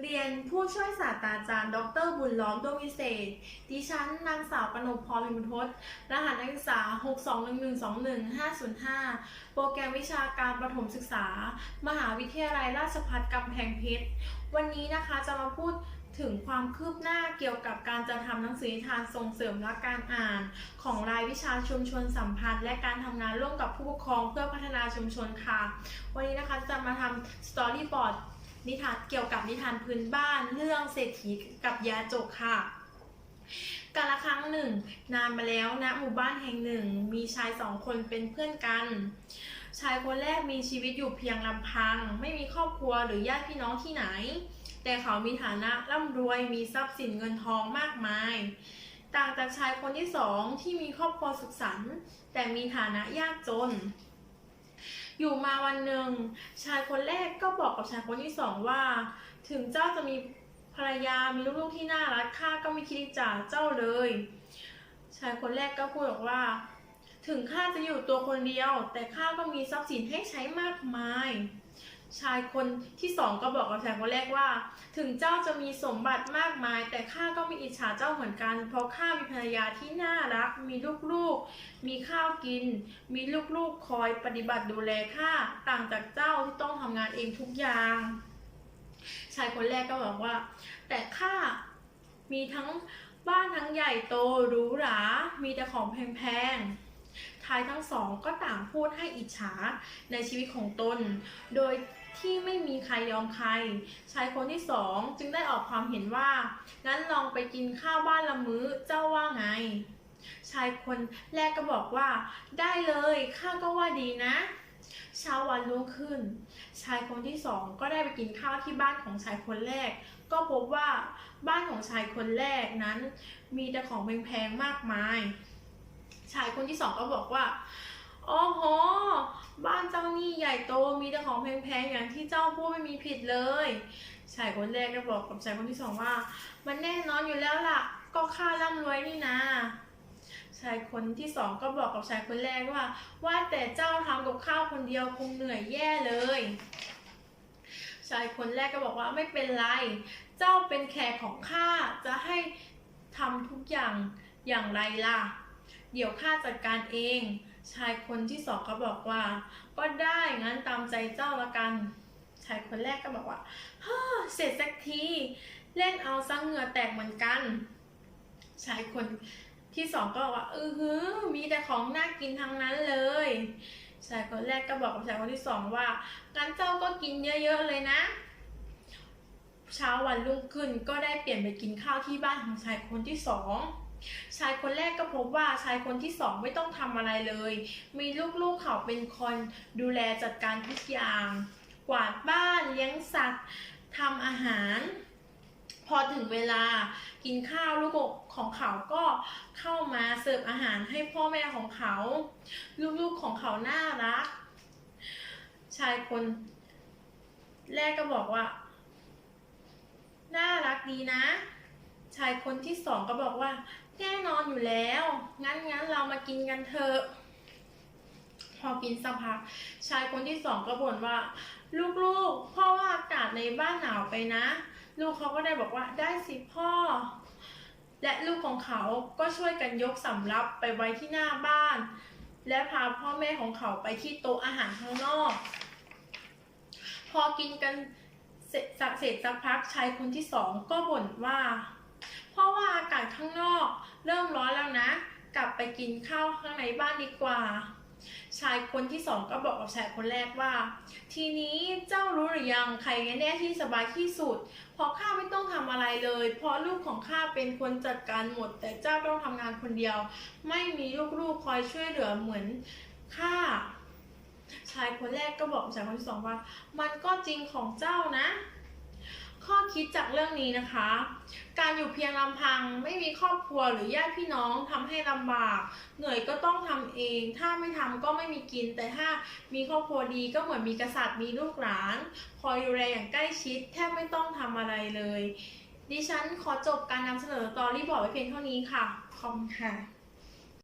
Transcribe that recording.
เรียนผู้ช่วยศาสตราจารย์ ดรบุญล้อมดวงวิเศษ ดิฉันนางสาวกนกพรพิมพ์ทศรหัสนักศึกษา 6212125โปรแกรมวิชาการประถมศึกษา มหาวิทยาลัยราชภัฏกำแพงเพชร วันนี้นะคะจะมาพูดถึงความคืบหน้าเกี่ยวกับการจะทำหนังสือนิทานส่งเสริมและการอ่าน ของรายวิชาชุมชนสัมพันธ์ และการทำงานร่วมกับผู้ปกครองเพื่อพัฒนาชุมชนค่ะ วันนี้นะคะจะมาทำสตอรี่บอร์ด นิทานเกี่ยวกับนิทานพื้นบ้านเรื่องเศรษฐีกับยาจกค่ะกาละครั้งหนึ่ง นานมาแล้วณหมู่บ้านแห่งหนึ่ง มีชายสองคนเป็นเพื่อนกัน ชายคนแรกมีชีวิตอยู่เพียงลำพัง ไม่มีครอบครัวหรือญาติพี่น้องที่ไหน แต่เขามีฐานะร่ำรวยมีทรัพย์สินเงินทองมากมาย ต่างจากชายคนที่สองที่มีครอบครัวสุขสันต์แต่มีฐานะยากจน อยู่มาวันหนึ่งชายคนแรกก็บอกกับชายคนที่สองว่า ถึงเจ้าจะมีภรรยามีลูกๆที่น่ารักข้าก็ไม่คิดจะจากเจ้าเลย ชายคนแรกก็พูดบอกว่า ถึงข้าจะอยู่ตัวคนเดียว แต่ข้าก็มีทรัพย์สินให้ใช้มากมาย ชายคนที่สองก็บอกกับชายคนแรกว่า ถึงเจ้าจะมีสมบัติมากมาย แต่ข้าก็มีอิจฉาเจ้าเหมือนกัน เพราะข้ามีภรรยาที่น่ารัก มีลูกๆ มีข้าวกิน มีลูกๆคอยปฏิบัติดูแลข้าต่างจากเจ้าที่ต้องทำงานเองทุกอย่าง ชายคนแรกก็บอกว่า แต่ข้ามีทั้งบ้านทั้งใหญ่โตหรูหรา มีแต่ของแพงๆชายทั้งสองก็ต่างพูดให้อิจฉาในชีวิตของตน โดย ที่ไม่มีใครยอมใคร ชายคนที่สองจึงได้ออกความเห็นว่างั้นลองไปกินข้าวบ้านละมื้อเจ้าว่าไง ชายคนแรกก็บอกว่า ได้เลยข้าก็ว่าดีนะเช้าวันรุ่งขึ้น ชายคนที่สองก็ได้ไปกินข้าวที่บ้านของชายคนแรก ก็พบว่าบ้านของชายคนแรกนั้น มีแต่ของแพงๆมากมาย ชายคนที่สองก็บอกว่า โอ้โห บ้านเจ้านี่ใหญ่โตมีแต่ของแพงๆอย่างที่เจ้าพูดไม่มีผิดเลยชายคนแรกก็บอกกับชายคนที่สองว่า มันแน่นอนอยู่แล้วล่ะ ก็ข้าร่ำรวยนี่นาชายคนที่สองก็บอกกับชายคนแรกว่า ว่าแต่เจ้าทำกับข้าวคนเดียวคงเหนื่อยแย่เลยชายคนแรกก็บอกว่าไม่เป็นไร เจ้าเป็นแขกของข้าจะให้ทำทุกอย่างอย่างไรล่ะ เดี๋ยวข้าจัดการเอง ชายคนที่สองก็บอกว่า ก็ได้งั้นตามใจเจ้าละกัน ชายคนแรกก็บอกว่าฮ่าเสร็จสักที เล่นเอาซังเหงื่อแตกเหมือนกัน ชายคนที่สองก็บอกว่าเออหือมีแต่ของน่ากินทั้งนั้นเลยชายคนแรกก็บอกกับชายคนที่สองว่างั้นเจ้าก็กินเยอะๆเลยนะ เช้าวันรุ่งขึ้นก็ได้เปลี่ยนไปกินข้าวที่บ้านของชายคนที่สอง ชายคนแรกก็พบว่าชายคนที่สองไม่ต้องทำอะไรเลย มีลูกๆเขาเป็นคนดูแลจัดการทุกอย่าง กวาดบ้านเลี้ยงสัตว์ทำอาหาร พอถึงเวลากินข้าวลูกของเขาก็เข้ามาเสิร์ฟอาหารให้พ่อแม่ของเขา ลูกๆของเขาน่ารัก ชายคนแรกก็บอกว่า น่ารักดีนะ ชายคนที่สองก็บอกว่า แน่นอนอยู่แล้ว งั้นงั้นเรามากินกันเถอะ พอกินสักพัก ชายคนที่สองก็บ่นว่า ลูกๆ พ่อว่าอากาศในบ้านหนาวไปนะ ลูกเขาก็ได้บอกว่าได้สิพ่อ และลูกของเขาก็ช่วยกันยกสำรับไปไว้ที่หน้าบ้าน และพาพ่อแม่ของเขาไปที่โต๊ะอาหารข้างนอก พอกินกันเสร็จสักเสร็จสักพักชายคนที่สองก็บ่นว่า เพราะว่าอากาศข้างนอก เริ่มร้อนแล้วนะ กลับไปกินข้าวข้างในบ้านดีกว่า ชายคนที่สองก็บอกกับชายคนแรกว่า ทีนี้เจ้ารู้หรือยังใครแน่ที่สบายที่สุด เพราะข้าไม่ต้องทำอะไรเลย เพราะลูกของข้าเป็นคนจัดการหมด แต่เจ้าต้องทำงานคนเดียว ไม่มีลูกๆคอยช่วยเหลือเหมือนข้าชายคนแรกก็บอกชายคนที่สองว่า มันก็จริงของเจ้านะ ข้อคิดจากเรื่องนี้นะคะ การอยู่เพียงลำพังไม่มีครอบครัวหรือญาติพี่น้องทำให้ลำบาก เหนื่อยก็ต้องทำเอง ถ้าไม่ทำก็ไม่มีกิน แต่ถ้ามีครอบครัวดีก็เหมือนมีกษัตริย์มีลูกหลาน คอยดูแลอย่างใกล้ชิดแทบไม่ต้องทำอะไรเลย ดิฉันขอจบการนำเสนอตอรี่บอร์ดไว้เพียงเท่านี้ค่ะ ขอบคุณค่ะ